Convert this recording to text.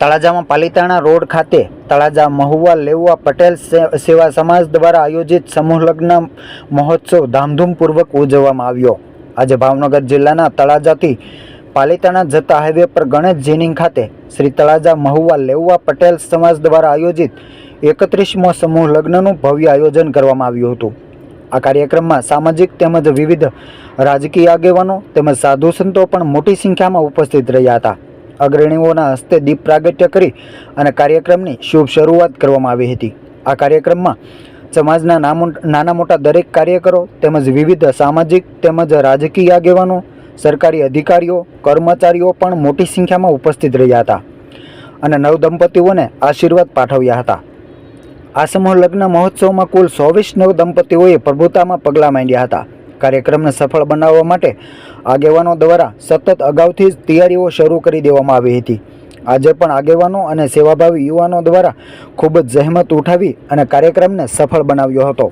તળાજામાં Palitana road ખાતે તળાજા મહુવા લેવા પટેલ સેવા સમાજ દ્વારા આયોજિત સમૂહ લગ્ન મહોત્સવ ધામધૂમપૂર્વક ઉજવવામાં આવ્યો. આજે ભાવનગર જિલ્લાના તળાજાથી પાલિતાણા જતા હાઈવે પર ગણેશ જીનિંગ ખાતે શ્રી તળાજા મહુવા લેવા પટેલ સમાજ દ્વારા આયોજિત એકત્રીસમો સમૂહ લગ્નનું ભવ્ય આયોજન કરવામાં આવ્યું હતું. આ કાર્યક્રમમાં સામાજિક તેમજ વિવિધ રાજકીય આગેવાનો તેમજ સાધુ સંતો પણ મોટી સંખ્યામાં ઉપસ્થિત રહ્યા હતા. અગ્રણીઓના હસ્તે દીપ પ્રાગટ્ય કરી અને કાર્યક્રમની શુભ શરૂઆત કરવામાં આવી હતી. આ કાર્યક્રમમાં સમાજના નાના મોટા દરેક કાર્યકરો તેમજ વિવિધ સામાજિક તેમજ રાજકીય આગેવાનો, સરકારી અધિકારીઓ, કર્મચારીઓ પણ મોટી સંખ્યામાં ઉપસ્થિત રહ્યા હતા અને નવ દંપતીઓને આશીર્વાદ પાઠવ્યા હતા. આ સમૂહ લગ્ન મહોત્સવમાં કુલ ચોવીસ નવ દંપતીઓએ પ્રભુતામાં પગલાં માંડ્યા હતા. કાર્યક્રમને સફળ બનાવવા માટે આગેવાનો દ્વારા સતત અગાઉથી જ તૈયારીઓ શરૂ કરી દેવામાં આવી હતી. આજે પણ આગેવાનો અને સેવાભાવી યુવાનો દ્વારા ખૂબ જ જહેમત ઉઠાવી અને કાર્યક્રમને સફળ બનાવ્યો હતો.